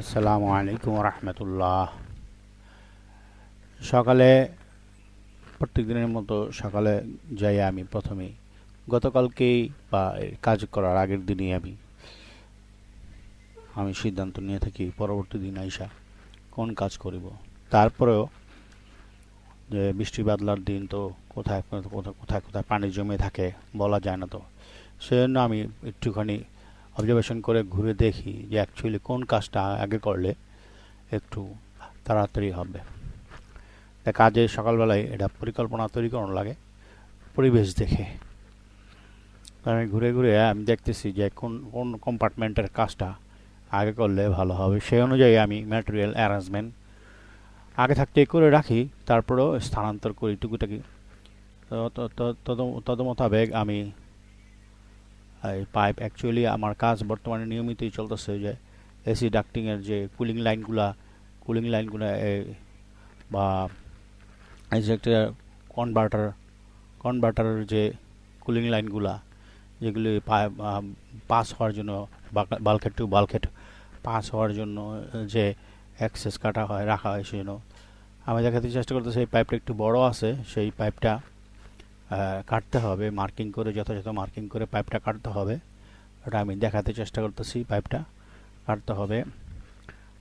আসসালামু আলাইকুম রহমতুল্লাহ সকালে, প্রত্যেক দিনের মতো সকালে যাই আমি প্রথমেই গতকালকেই বা কাজ করার আগের দিনই আমি আমি সিদ্ধান্ত নিয়ে থাকি পরবর্তী দিন আইসা কোন কাজ করিব। তারপরেও যে বৃষ্টি বাদলার দিন তো কোথায় কোথায় কোথায় পানি জমে থাকে বলা যায় না তো। সেজন্য আমি একটুখানি অবজারভেশন করে ঘুরে দেখি যে অ্যাকচুয়ালি কোন কাজটা আগে করলে একটু তাড়াতাড়ি হবে। তা কাজে সকালবেলায় এটা পরিকল্পনা তৈরি করানো লাগে, পরিবেশ দেখে। আমি ঘুরে ঘুরে আমি দেখতেছি যে কোন কোন কম্পার্টমেন্টের কাজটা আগে করলে ভালো হবে। সেই অনুযায়ী আমি ম্যাটেরিয়াল অ্যারেঞ্জমেন্ট আগে থাকতে করে রাখি, তারপরেও স্থানান্তর করি। টুকুটাকি, তদ- মোতাবেক আমি পাইপ অ্যাকচুয়ালি আমার কাজ বর্তমানে নিয়মিতই চলতেছে যে এসি ডাক্টিংয়ের যে কুলিং লাইনগুলা কুলিং লাইনগুলা বা একটা কনভার্টার কনভার্টারের যে কুলিং লাইনগুলা যেগুলি পাস হওয়ার জন্য বালকেট টু বালকেট পাস হওয়ার জন্য যে অ্যাক্সেস কাটা হয়, রাখা হয় সেজন্য। আমি দেখাতে চেষ্টা করতেছি, এই পাইপটা একটু বড় আছে, সেই পাইপটা কাটতে হবে, মার্কিং করে, যথাযথ মার্কিং করে পাইপটা কাটতে হবে। ওটা আমি দেখাতে চেষ্টা করতেছি পাইপটা কাটতে হবে।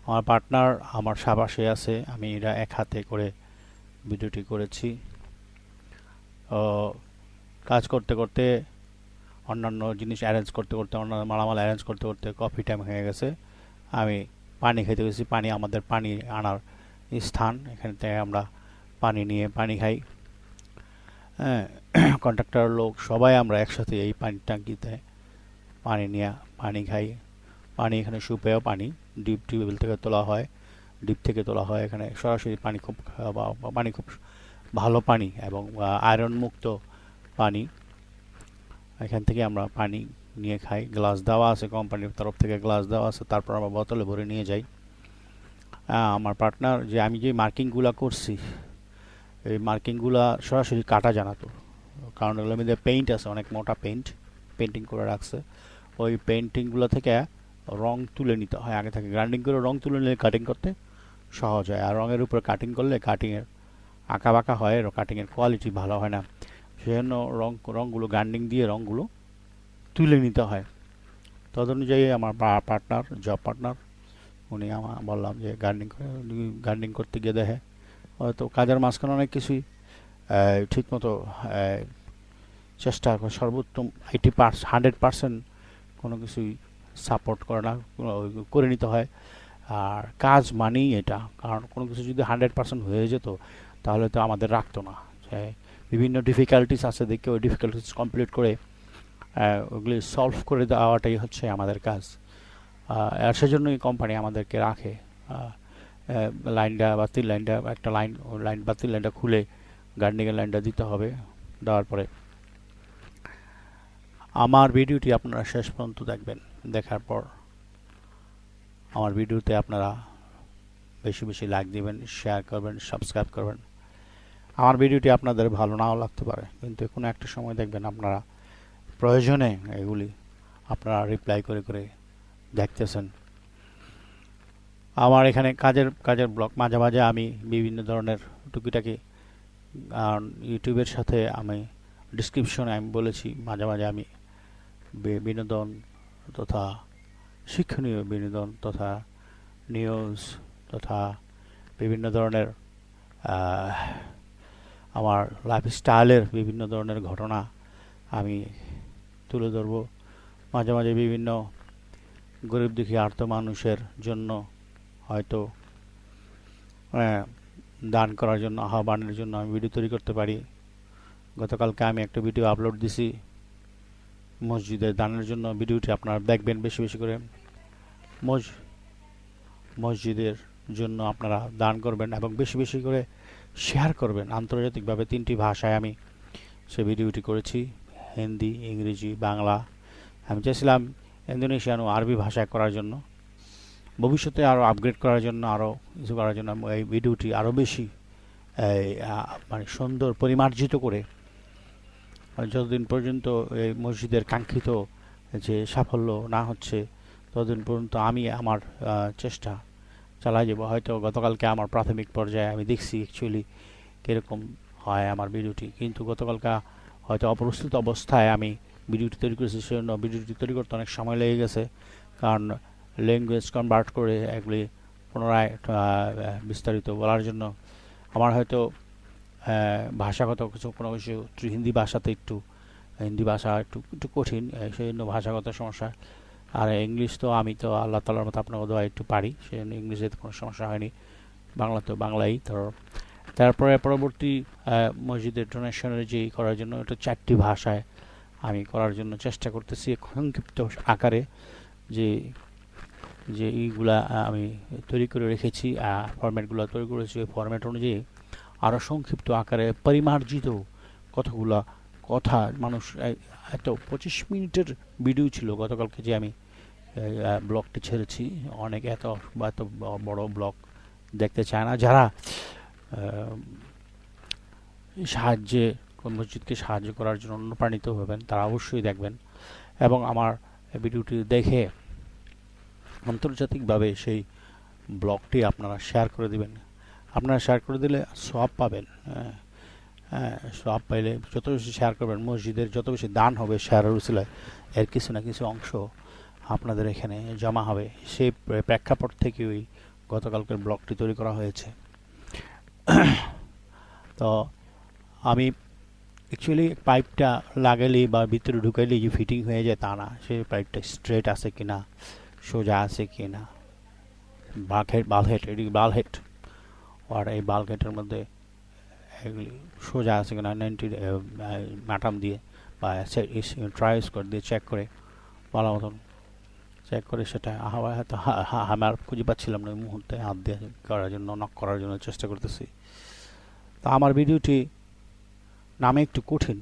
আমার পার্টনার, আমার সাবাসে আছে, আমি এটা এক হাতে করে ভিডিওটি করেছি। কাজ করতে করতে, অন্যান্য জিনিস অ্যারেঞ্জ করতে করতে, অন্যান্য মালামাল অ্যারেঞ্জ করতে করতে কফি টাইম হয়ে গেছে। আমি পানি খেতে গেছি, পানি আমাদের পানি আনার স্থান। এখান থেকে আমরা পানি নিয়ে পানি খাই। কন্ট্রাক্টর লোক, সবাই আমরা একসাথে এই পানি ট্যাঙ্কিতে পানি নিয়ে পানি খাই। পানি এখানে সুপেয় পানি, ডিপ টিউবওয়েল থেকে তোলা হয়। ডিপ থেকে তোলা হয় এখানে সরাসরি পানি খুব পানি খুব ভালো পানি এবং আয়রন মুক্ত পানি। এখান থেকে আমরা পানি নিয়ে খাই। গ্লাস দেওয়া আছে কোম্পানির তরফ থেকে, গ্লাস দেওয়া আছে, তারপর আমরা বোতলে ভরে নিয়ে যাই। আমার পার্টনার যে, আমি যে মার্কিংগুলো করছি এই মার্কিংগুলা সরাসরি কাটা জানাতো। কারণ এগুলোর মধ্যে পেইন্ট আছে, অনেক মোটা পেইন্ট পেন্টিং করে রাখছে। ওই পেন্টিংগুলো থেকে রং তুলে নিতে হয়। আগে থেকে গ্রাইন্ডিং করে রং তুলে নিলে কাটিং করতে সহজ হয়। আর রঙের উপরে কাটিং করলে কাটিংয়ের আঁকা বাঁকা হয় কাটিংয়ের কোয়ালিটি ভালো হয় না। সেজন্য রং রঙগুলো গ্রাইন্ডিং দিয়ে রঙগুলো তুলে নিতে হয়। তদ অনুযায়ী আমার পার্টনার জব পার্টনার উনি আমার বললাম যে গার্ডেনিং করে গার্ডেনিং করতে গিয়ে দেখে হয়তো কাজের মাঝখানে অনেক কিছুই ঠিক মতো চেষ্টা সর্বোত্তম এইটি পার্স হান্ড্রেড পার্সেন্ট কোনো কিছুই সাপোর্ট করে না করে নিতে হয়। আর কাজ মানেই এটা, কারণ কোনো কিছু যদি হান্ড্রেড পার্সেন্ট হয়ে যেত, তাহলে তো আমাদের রাখতো না। বিভিন্ন ডিফিকাল্টিস আছে, দেখে ওই ডিফিকাল্টিস কমপ্লিট করে ওগুলি সলভ করে দেওয়াটাই হচ্ছে আমাদের কাজ। আর সেজন্যই কোম্পানি আমাদেরকে রাখে। লাইনটা বাতিল লাইনটা একটা লাইন লাইন বাতিল লাইনটা খুলে গার্ডেনিংয়ের লাইনটা দিতে হবে দেওয়ার পরে। আমার ভিডিওটি আপনারা শেষ পর্যন্ত দেখবেন, দেখার পর আমার ভিডিওতে আপনারা বেশি বেশি লাইক দিবেন শেয়ার করবেন সাবস্ক্রাইব করবেন। আমার ভিডিওটি আপনাদের ভালো নাও লাগতে পারে, কিন্তু কোনো একটা সময় দেখবেন আপনারা প্রয়োজনে এগুলি আপনারা রিপ্লাই করে করে দেখতেছেন। আমার এখানে কাজের কাজের ব্লগ। মাঝে মাঝে আমি বিভিন্ন ধরনের টুকিটাকি ইউটিউবের সাথে আমি ডিসক্রিপশনে আমি বলেছি। মাঝে মাঝে আমি বিনোদন তথা শিক্ষণীয় বিনোদন তথা নিউজ তথা বিভিন্ন ধরনের আমার লাইফস্টাইলের বিভিন্ন ধরনের ঘটনা আমি তুলে ধরবো। মাঝে মাঝে বিভিন্ন গরিব দুঃখী আর্ত মানুষের জন্য হয়তো আহ, দান করার জন্য আহ্বানের জন্য আমি ভিডিও তৈরি করতে পারি। গতকালকে আমি একটা ভিডিও আপলোড দিছি। মসজিদে দানের জন্য ভিডিওটি আপনারা দেখবেন বেশি বেশি করে। মস মসজিদের জন্য আপনারা দান করবেন এবং বেশি বেশি করে শেয়ার করবেন। আন্তর্জাতিকভাবে তিনটি ভাষায় আমি সে ভিডিওটি করেছি। হিন্দি ইংরেজি বাংলা। আমি চাইছিলাম ইন্দোনেশিয়ান ও আরবি ভাষায় করার জন্য। ভবিষ্যতে আরও আপগ্রেড করার জন্য আরও কিছু করার জন্য এই ভিডিওটি আরও বেশি মানে সুন্দর পরিমার্জিত করে যতদিন পর্যন্ত এই মসজিদের কাঙ্ক্ষিত যে সাফল্য না হচ্ছে, ততদিন পর্যন্ত আমি আমার চেষ্টা চালাই যাব। হয়তো গতকালকে আমার প্রাথমিক পর্যায়ে আমি দেখছি অ্যাকচুয়ালি কীরকম হয় আমার ভিডিওটি কিন্তু গতকালকে হয়তো অপ্রস্তুত অবস্থায় আমি ভিডিওটি তৈরি করেছি, সেজন্য ভিডিওটি তৈরি করতে অনেক সময় লেগে গেছে। কারণ ল্যাঙ্গুয়েজ কনভার্ট করে এগুলি পুনরায় বিস্তারিত বলার জন্য। আমার হয়তো ভাষাগত কিছু, কোনো কিছু হিন্দি ভাষাতে একটু, হিন্দি ভাষা একটু একটু কঠিন সেই জন্য ভাষাগত সমস্যা। আর ইংলিশ তো আমি তো আল্লাহ তালার মতো আপনাকে দোয়া একটু পারি, সেই জন্য ইংলিশে কোনো সমস্যা হয়নি। বাংলা তো বাংলাই, ধরো। তারপরে পরবর্তী মসজিদের ডোনেশনের যে করার জন্য, এটা চারটি ভাষায় আমি করার জন্য চেষ্টা করতেছি সংক্ষিপ্ত আকারে, যে যে এইগুলা আমি তৈরি করে রেখেছি ফরম্যাটগুলো তৈরি করেছি, ওই ফরম্যাট অনুযায়ী আরও সংক্ষিপ্ত আকারে পরিমার্জিত কতগুলা কথা মানুষ এত পঁচিশ মিনিটের ভিডিও ছিল গতকালকে যে আমি ব্লগটি ছেড়েছি। অনেক এত বা এত বড় ব্লগ দেখতে চায় না। যারা সাহায্যে মসজিদকে সাহায্য করার জন্য অনুপ্রাণিত হবেন, তারা অবশ্যই দেখবেন। এবং আমার ভিডিওটি দেখে আন্তর্জাতিকভাবে সেই ব্লগটি আপনারা শেয়ার করে দিবেন। আপনারা শেয়ার করে দিলে সব পাবেন। হ্যাঁ হ্যাঁ সব পাইলে যত বেশি শেয়ার করবেন, মসজিদের যত বেশি দান হবে শেয়ারের উচিলায়, এর কিছু না কিছু অংশ আপনাদের এখানে জমা হবে। সেই প্রে- প্রেক্ষাপট থেকে ওই গতকালকের ব্লগটি তৈরি করা হয়েছে। তো আমি অ্যাকচুয়ালি পাইপটা লাগালেই বা ভিতরে ঢুকাইলেই যে ফিটিং হয়ে যায় তা না। সেই পাইপটা স্ট্রেট আছে কিনা সোজা আছে কিনা বালহেড বালহেড এটি বালহেড আর এই বালহেডের মধ্যে এগুলি সোজা আছে কিনা নাইনটি ম্যাটাম দিয়ে বা ট্রাই স্কোর দিয়ে চেক করে ভালো মতন। চেক করে সেটা আবার হয়তো হা- হা- আমি আর খুঁজে পাচ্ছিলাম না ওই মুহূর্তে। হাত দিয়ে করার জন্য নক করার জন্য চেষ্টা করতেছি। তা আমার ভিডিওটি নামে একটু কঠিন।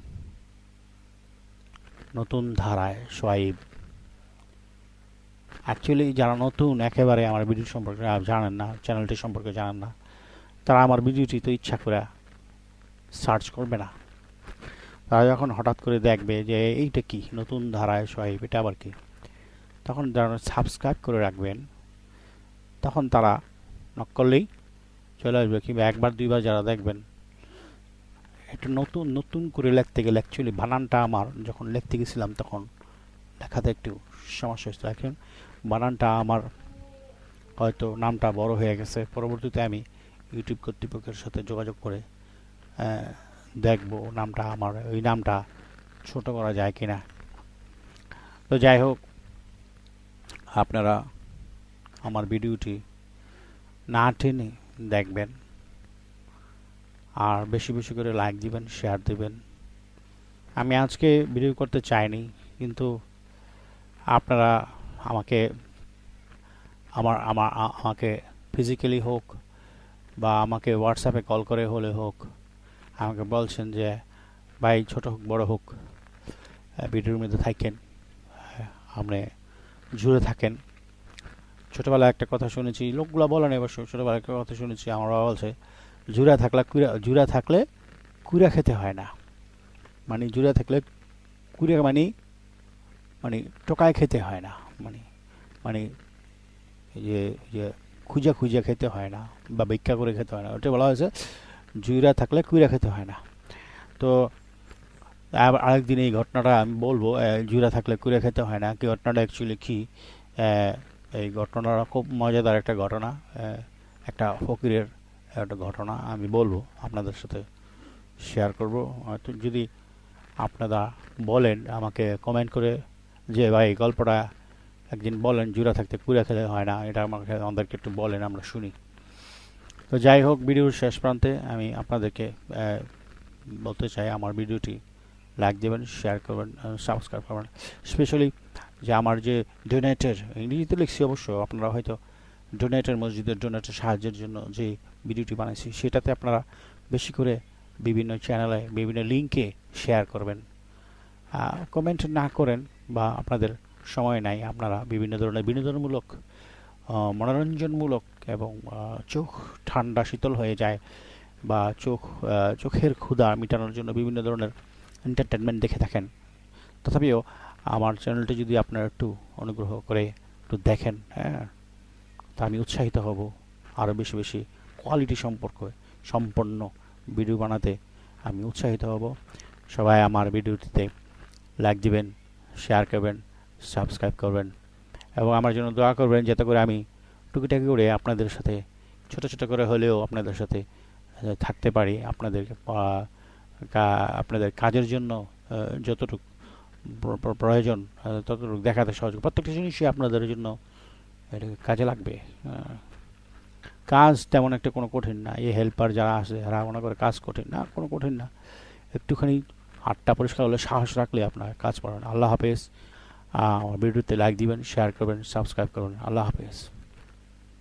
নতুন ধারায় সোয়াইব। অ্যাকচুয়ালি যারা নতুন, একেবারে আমার ভিডিও সম্পর্কে জানেন না চ্যানেলটি সম্পর্কে জানেন না, তারা আমার ভিডিওটি তো ইচ্ছা করে সার্চ করবে না। তারা যখন হঠাৎ করে দেখবে যে, এইটা কি? নতুন ধারায় সোয়াইব এটা আবার কি? তখন যারা সাবস্ক্রাইব করে রাখবেন, তখন তারা নক করলেই চলে আসবে কিংবা একবার, দুইবার যারা দেখবেন এটা নতুন নতুন করে লিখতে গেলে অ্যাকচুয়ালি বানানটা আমার, যখন লিখতে গেছিলাম তখন, লেখাতে একটু সমস্যা হয়েছিল। এখন বানানটা আমার হয়তো নামটা বড় হয়ে গেছে। পরবর্তীতে আমি ইউটিউব কর্তৃপক্ষের সাথে যোগাযোগ করে দেখব নামটা আমার, ওই নামটা ছোট করা যায় কি না তো যাই হোক, আপনারা আমার ভিডিওটি না টেনে দেখবেন আর বেশি বেশি করে লাইক দিবেন শেয়ার দিবেন। আমি আজকে ভিডিও করতে চাইনি, কিন্তু আপনারা আমাকে, আমার আমার, আমাকে ফিজিক্যালি হোক বা আমাকে হোয়াটসঅ্যাপে কল করে হলে হোক, আমাকে বলছেন যে, ভাই, ছোট হোক, বড় হোক ভিডিওর মধ্যে থাকেন আপনি জুড়ে থাকেন। ছোটোবেলায় একটা কথা শুনেছি, লোকগুলো বলে না অবশ্য, ছোটোবেলায় একটা কথা শুনেছি, আমার বাবা বলছে, জুড়া থাকলে কুড়া জুড়া থাকলে কুড়া খেতে হয় না। মানে জুড়া থাকলে কুড়া মানে মানে টোকায় খেতে হয় না। মানে মানে যে যে খুঁজা খুঁজা খেতে হয় না বা ভিক্ষা করে খেতে হয় না। ওটা বলা হয়েছে, জুইরা থাকলে কুইরা খেতে হয় না। তো আরেকদিন এই ঘটনাটা আমি বলব জুইরা থাকলে কুইরা খেতে হয় না। কি ঘটনাটা অ্যাকচুয়ালি কি? এই ঘটনাটা খুব মজাদার একটা ঘটনা। একটা ফকিরের একটা ঘটনা আমি বলব, আপনাদের সাথে শেয়ার করব। হয়তো যদি আপনারা বলেন, আমাকে কমেন্ট করে যে, ভাই গল্পটা একদিন বলেন জুড়া থাকতে কুড়া খেলে হয় না, এটা আমাকে আমাদেরকে একটু বলেন, আমরা শুনি। তো যাই হোক, ভিডিওর শেষ প্রান্তে আমি আপনাদেরকে বলতে চাই, আমার ভিডিওটি লাইক দেবেন, শেয়ার করবেন সাবস্ক্রাইব করবেন। স্পেশালি যে আমার যে ডোনেটের, ইংরেজিতে লিখছি অবশ্য, আপনারা হয়তো ডোনেটের মসজিদের ডোনেটের সাহায্যের জন্য যে ভিডিওটি বানাইছি, সেটাতে আপনারা বেশি করে বিভিন্ন চ্যানেলে বিভিন্ন লিঙ্কে শেয়ার করবেন। কমেন্ট না করেন বা আপনাদের সময় নাই, আপনারা বিভিন্ন ধরনের বিনোদনমূলক মনোরঞ্জনমূলক এবং চোখ ঠান্ডা শীতল হয়ে যায় বা চোখ চোখের ক্ষুধা মেটানোর জন্য বিভিন্ন ধরনের এন্টারটেনমেন্ট দেখে থাকেন। তথাপিও আমার চ্যানেলটি যদি আপনারা একটু অনুগ্রহ করে একটু দেখেন হ্যাঁ তা আমি উৎসাহিত হব আরও বেশি বেশি কোয়ালিটি সম্পর্কে, সম্পন্ন ভিডিও বানাতে আমি উৎসাহিত হব। সবাই আমার ভিডিওটিতে লাইক দিবেন শেয়ার করবেন। সাবস্ক্রাইব করবেন এবং আমার জন্য দোয়া করবেন যাতে করে আমি টুকিটাকি করে আপনাদের সাথে, ছোট ছোট করে হলেও আপনাদের সাথে থাকতে পারি। আপনাদের আপনাদের কাজের জন্য যতটুকু প্র- প্র- প্রয়োজন ততটুকু দেখাতে সহযোগ প্রত্যেকটা জিনিসই আপনাদের জন্য এটা কাজে লাগবে। কাজ তেমন একটা কোনো কঠিন না। এই হেল্পার যারা আছে যারা মনে করে কাজ কঠিন না, কোনো কঠিন না। একটুখানি আটটা পরিষ্কার হলে সাহস রাখলে আপনার কাজ পাবেন আল্লাহ হাফেজ। আমার ভিডিওতে লাইক দিবেন শেয়ার করবেন সাবস্ক্রাইব করবেন। আল্লাহ হাফেজ।